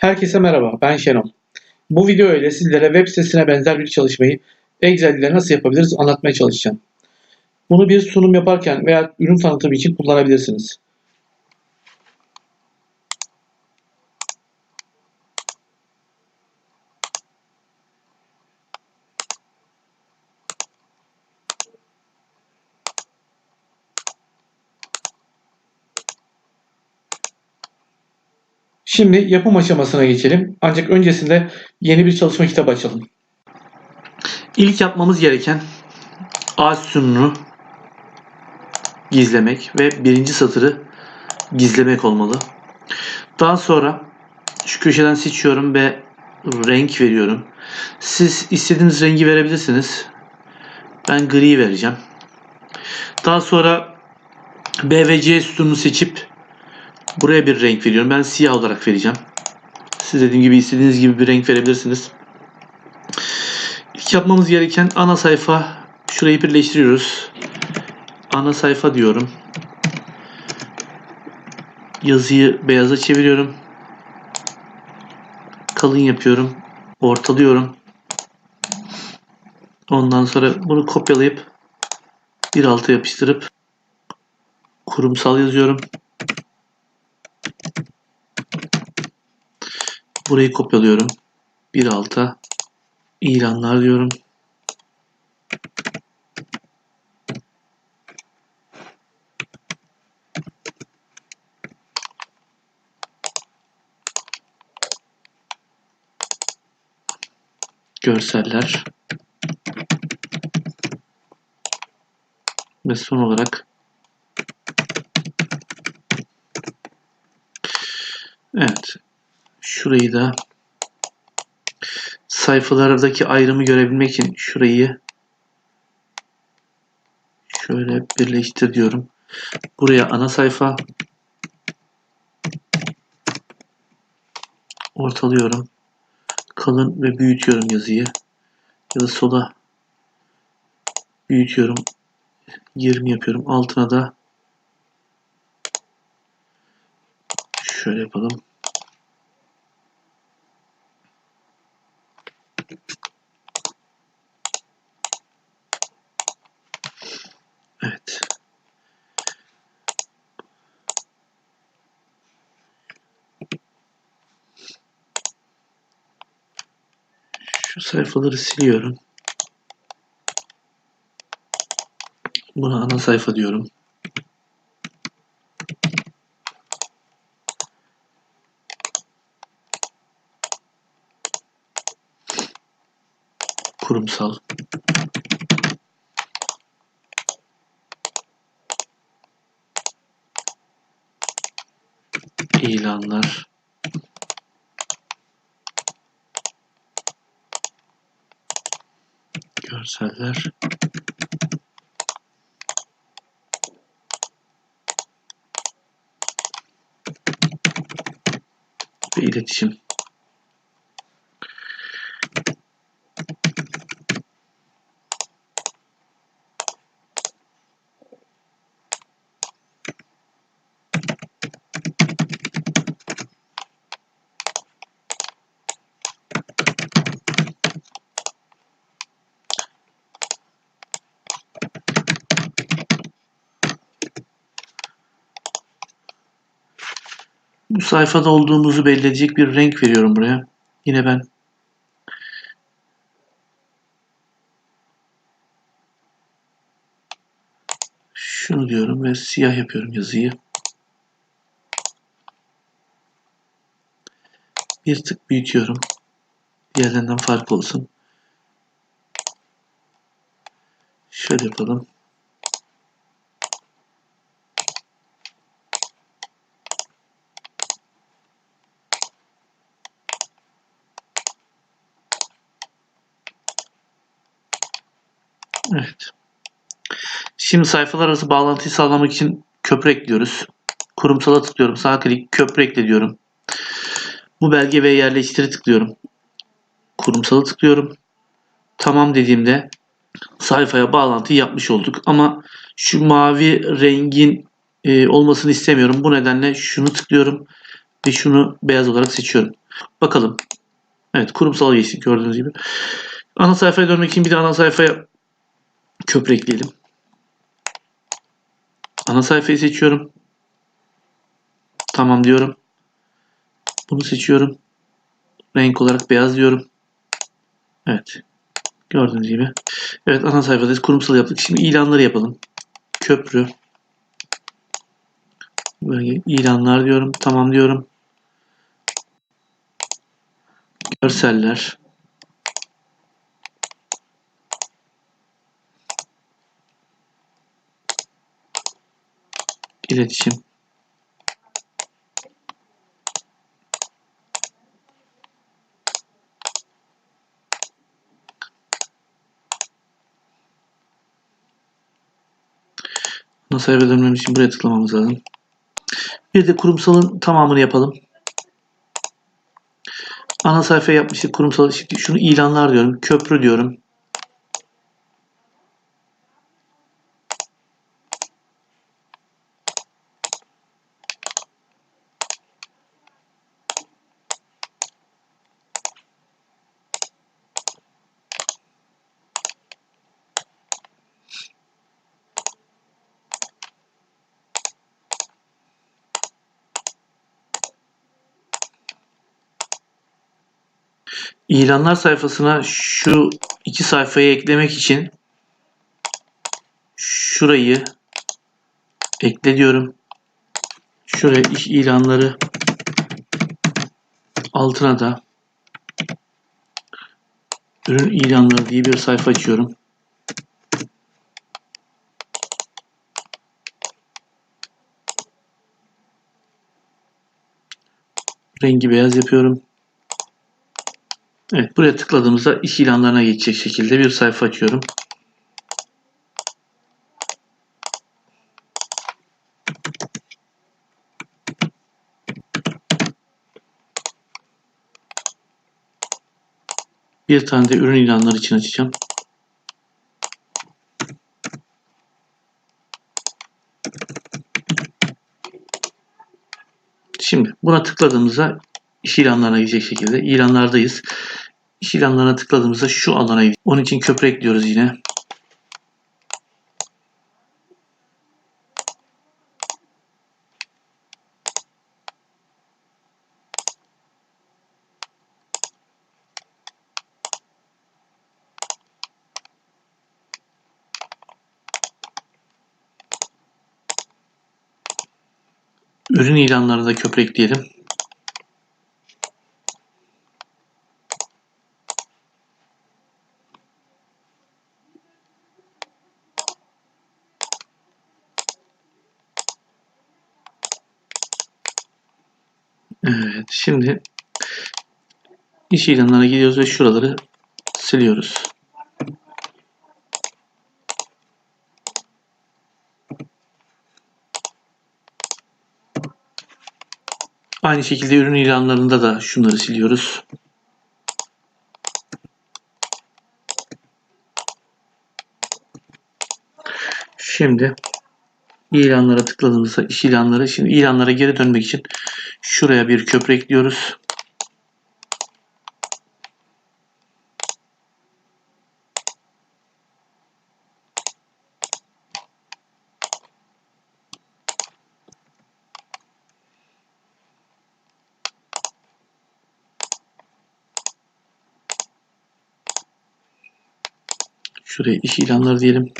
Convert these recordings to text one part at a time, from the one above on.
Herkese merhaba, ben Şenol. Bu video ile sizlere web sitesine benzer bir çalışmayı Excel ile nasıl yapabiliriz anlatmaya çalışacağım. Bunu bir sunum yaparken veya ürün tanıtımı için kullanabilirsiniz. Şimdi yapım aşamasına geçelim. Ancak öncesinde yeni bir çalışma kitabı açalım. İlk yapmamız gereken A sütununu gizlemek ve birinci satırı gizlemek olmalı. Daha sonra şu köşeden seçiyorum ve renk veriyorum. Siz istediğiniz rengi verebilirsiniz. Ben gri vereceğim. Daha sonra B ve C sütununu seçip Buraya bir renk veriyorum. Ben siyah olarak vereceğim. Siz dediğim gibi istediğiniz gibi bir renk verebilirsiniz. İlk yapmamız gereken ana sayfa. Şurayı birleştiriyoruz. Ana sayfa diyorum. Yazıyı beyaza çeviriyorum. Kalın yapıyorum. Ortalıyorum. Ondan sonra bunu kopyalayıp bir alta yapıştırıp kurumsal yazıyorum. Burayı kopyalıyorum. Bir alta ilanlar diyorum. Görseller. Ve son olarak Evet. Şurayı da sayfalardaki ayrımı görebilmek için şurayı şöyle birleştir diyorum. Buraya ana sayfa ortalıyorum. Kalın ve büyütüyorum yazıyı. Ya da sola büyütüyorum. 20 yapıyorum. Altına da şöyle yapalım. Evet. Şu sayfaları siliyorum. Buna ana sayfa diyorum. Kurumsal. ilanlar. Görseller. Ve iletişim Bu sayfada olduğumuzu belli edecek bir renk veriyorum buraya. Yine ben şunu diyorum ve siyah yapıyorum yazıyı. Bir tık büyütüyorum. Diğerlerinden farklı olsun. Şöyle yapalım. Evet. Şimdi sayfalar arası bağlantıyı sağlamak için köprü ekliyoruz. Kurumsala tıklıyorum. Sağ klik köprü ekle diyorum. Bu belge ve yerleştiri tıklıyorum. Kurumsala tıklıyorum. Tamam dediğimde sayfaya bağlantı yapmış olduk. Ama şu mavi rengin e, olmasını istemiyorum. Bu nedenle şunu tıklıyorum ve şunu beyaz olarak seçiyorum. Bakalım. Evet kurumsala geçtik gördüğünüz gibi. Ana sayfaya dönmek için bir de ana sayfaya köprü ekleyelim. Ana sayfayı seçiyorum. Tamam diyorum. Bunu seçiyorum. Renk olarak beyaz diyorum. Evet. Gördüğünüz gibi. Evet ana sayfadayız. Kurumsal yaptık. Şimdi ilanları yapalım. Köprü. Böyle ilanlar diyorum. Tamam diyorum. Görseller. İletişim. Ana sayfa dönmem için buraya tıklamamız lazım. Bir de kurumsalın tamamını yapalım. Ana sayfa yapmıştık kurumsal. Şimdi şunu ilanlar diyorum. Köprü diyorum. İlanlar sayfasına şu iki sayfayı eklemek için şurayı ekle diyorum. Şuraya iş ilanları altına da ürün ilanları diye bir sayfa açıyorum. Rengi beyaz yapıyorum. Evet buraya tıkladığımızda iş ilanlarına geçecek şekilde bir sayfa açıyorum. Bir tane de ürün ilanları için açacağım. Şimdi buna tıkladığımızda iş ilanlarına gidecek şekilde ilanlardayız. İş ilanlarına tıkladığımızda şu alana gidiyor. Onun için köprü ekliyoruz yine. Ürün ilanlarına da köprü ekleyelim. Evet, şimdi iş ilanlarına gidiyoruz ve şuraları siliyoruz. Aynı şekilde ürün ilanlarında da şunları siliyoruz. Şimdi ilanlara tıkladığımızda iş ilanları şimdi ilanlara geri dönmek için şuraya bir köprü ekliyoruz. Şuraya iş ilanları diyelim.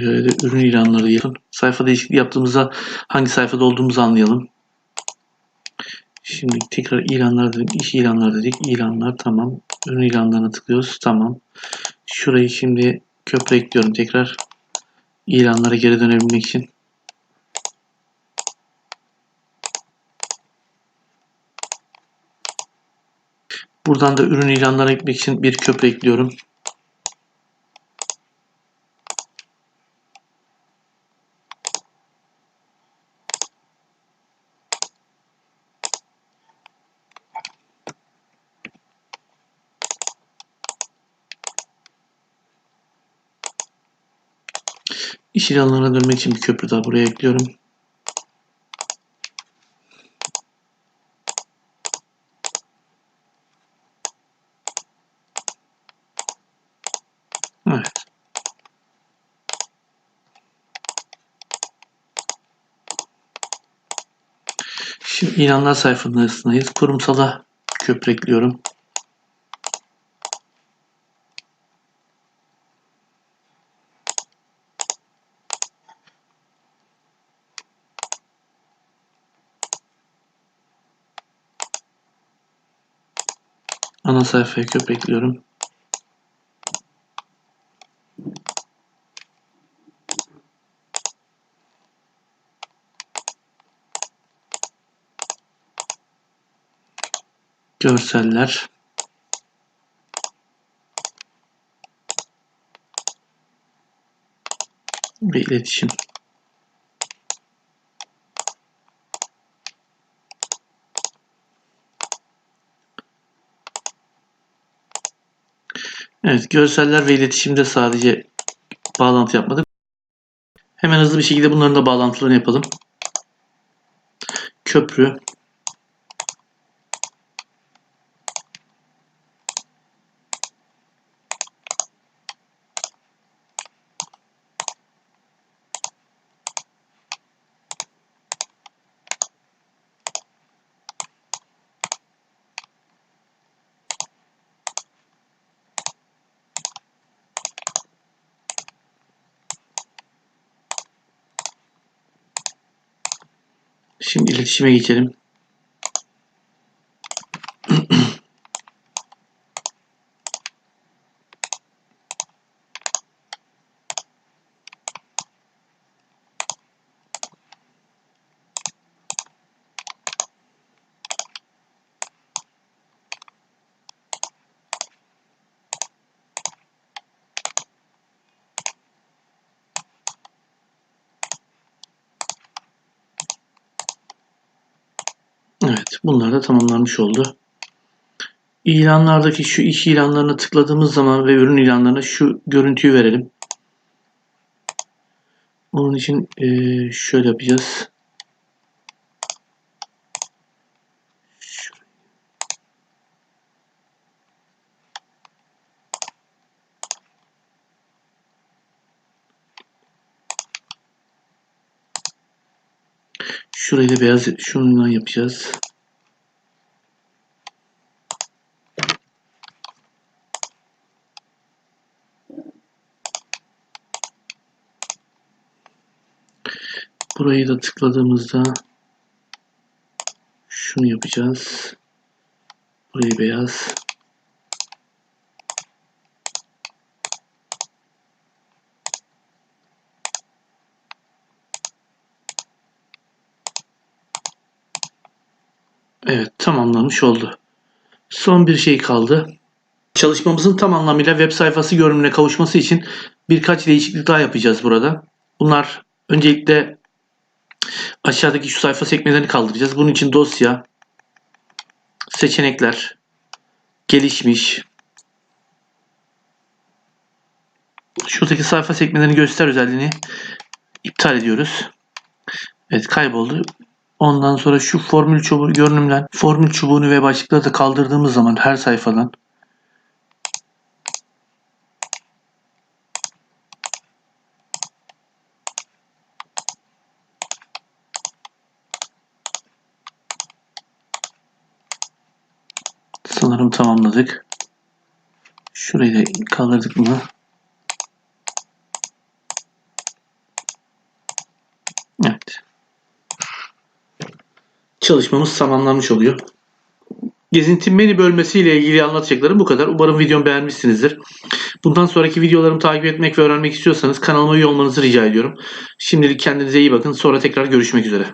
Şuraya da ürün ilanları diyelim. Sayfa değişikliği yaptığımızda hangi sayfada olduğumuzu anlayalım. Şimdi tekrar ilanlar dedim. İş ilanları dedik. İlanlar tamam. Ürün ilanlarına tıklıyoruz. Tamam. Şurayı şimdi köprü ekliyorum tekrar. İlanlara geri dönebilmek için. Buradan da ürün ilanlarına gitmek için bir köprü ekliyorum. İş ilanlarına dönmek için bir köprü daha buraya ekliyorum. Evet. Şimdi ilanlar sayfasındayız. Kurumsala köprü ekliyorum. Ana sayfaya köprü ekliyorum. Görseller. Ve iletişim. Evet, görseller ve iletişimde sadece bağlantı yapmadık. Hemen hızlı bir şekilde bunların da bağlantılarını yapalım. Köprü. Şimdi iletişime geçelim. Evet, bunlar da tamamlanmış oldu. İlanlardaki şu iş ilanlarına tıkladığımız zaman ve ürün ilanlarına şu görüntüyü verelim. Onun için eee, şöyle yapacağız. Şurayı da beyaz şununla yapacağız. Burayı da tıkladığımızda şunu yapacağız. Burayı beyaz. Evet tamamlanmış oldu. Son bir şey kaldı. Çalışmamızın tam anlamıyla web sayfası görünümüne kavuşması için birkaç değişiklik daha yapacağız burada. Bunlar öncelikle aşağıdaki şu sayfa sekmelerini kaldıracağız. Bunun için dosya, seçenekler, gelişmiş, şuradaki sayfa sekmelerini göster özelliğini iptal ediyoruz. Evet kayboldu. Ondan sonra şu formül çubuğu görünümden formül çubuğunu ve başlıkları da kaldırdığımız zaman her sayfadan sanırım tamamladık. Şurayı da kaldırdık mı? Evet. Çalışmamız tamamlanmış oluyor. Gezinti menü bölmesiyle ilgili anlatacaklarım bu kadar. Umarım videomu beğenmişsinizdir. Bundan sonraki videolarımı takip etmek ve öğrenmek istiyorsanız kanalıma üye olmanızı rica ediyorum. Şimdilik kendinize iyi bakın. Sonra tekrar görüşmek üzere.